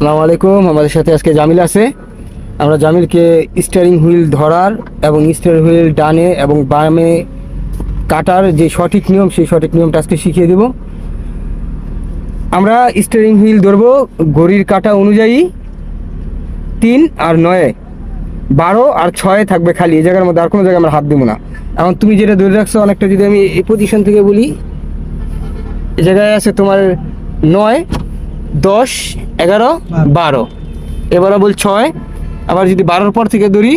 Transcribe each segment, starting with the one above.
আসসালামু আলাইকুম, আমাদের সাথে আজকে জামিল আছে। আমরা জামিলকে স্টিয়ারিং হুইল ধরার এবং স্টিয়ারিং হুইল ডানে এবং বামে কাটার যে সঠিক নিয়ম, সেই সঠিক নিয়মটা আজকে শিখিয়ে দেব। আমরা স্টিয়ারিং হুইল ধরবো ঘড়ির কাটা অনুযায়ী তিন আর নয়ে। বারো আর ছয়ে থাকবে খালি, এই জায়গার মধ্যে আর কোনো জায়গায় আমরা হাত দেবো না। এখন তুমি যেটা ধরে রাখছো, অনেকটা যদি আমি এই পজিশন থেকে বলি, এই জায়গায় আছে তোমার নয় দশ এগারো বারো। এবার বল ছয় আবার যদি বারোর পর থেকে ধরি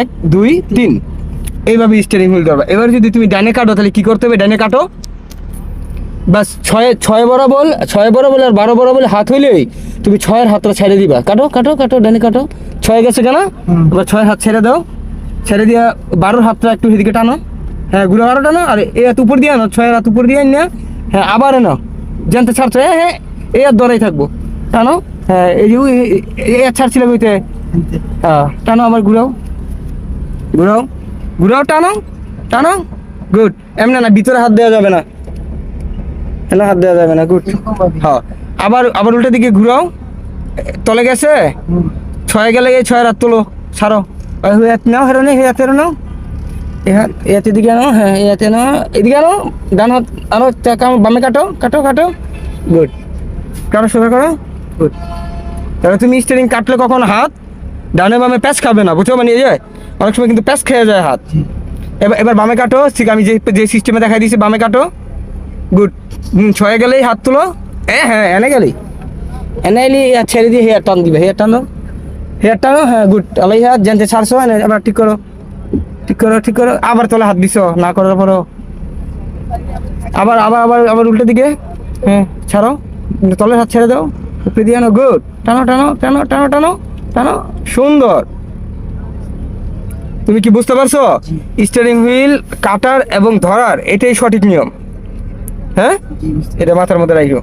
এক দুই তিন। এইভাবে স্টিয়ারিং হুইল ধরবা। এবার যদি তুমি ডানে কাটো তাহলে কি করতে হবে? ডানে কাটো। বাস ছয় ছয় বরাবর ছয় বরাবর আর বারো বরাবর হাত হইলেই তুমি ছয়ের হাতটা ছেড়ে দিবা। কাটো কাটো কাটো ডানে কাটো। ছয় গেছে কেন? এবার ছয়ের হাত ছেড়ে দাও। ছেড়ে দিয়া বারোর হাতটা একটু এদিকে টানো। হ্যাঁ ঘুরে বারো টানো। আর এই হাত উপর দিয়ে আনো ছয়ের হাত উপর দিয়ে না। হ্যাঁ আবার এনো জানতে ছাড়ছো। হ্যাঁ হ্যাঁ এই হাত ধরাই থাকব। টানো হ্যাঁ এই এই- বইতে হ্যাঁ টানো আবার ঘুরাও। ঘুরাও ঘুরাও, টানো টানো, গুড। এমনি না, ভিতরে হাত দেওয়া যাবে না। এনে হাত দেওয়া যাবে না, গুড। হ্যাঁ আবার আবার উল্টা দিকে ঘুরাও। তলে গেছে? ছয় গেলে এই ছয় হাত তোলো, ছাড়ো। হয়ে নাও, হেরো নেই নাও। এ হাত এ হাতের দিকে আনো হ্যাঁ হাতে নাও। এদিকে আনো, ডান হাত আনো বামে কাটো কাটো কাটো। গুড। কাটো সোজা করো? তাহলে তুমি স্টিয়ারিং কাটলে কখন হাত? ডানে বামে প্যাচ খাবে না বুঝছ? মানে এই যে অনেক সময় কিন্তু প্যাচ খেয়ে যায় হাত। এবার এবার বামে কাটো ঠিক আমি যে যে সিস্টেমে দেখাই দিয়েছি বামে কাটো। গুড ছয়ে গেলেই হাত তুলো। হ্যাঁ হ্যাঁ এনে গেলেই এনে এলি ছেড়ে দিয়ে হেয়ার টান দিবে হেয়ার টানো হেয়ার টানো হ্যাঁ গুড আলাই হাত জানতে ছাড়ছো এনে এবার ঠিক করো। ঠিক করো ঠিক করো। আবার তোলে হাত দিছো না করার পরও। আবার আবার আবার আবার উল্টো দিকে হ্যাঁ ছাড়ো। তলে হাত ছেড়ে দাও। উপরে দিয়ে আনো গুড। টানো টানো টানো টানো টানো টানো। সুন্দর। তুমি কি বুঝতে পারছ? স্টিয়ারিং হুইল কাটার এবং ধরার এটাই সঠিক নিয়ম। হ্যাঁ? এটা মাথার মধ্যে রাখো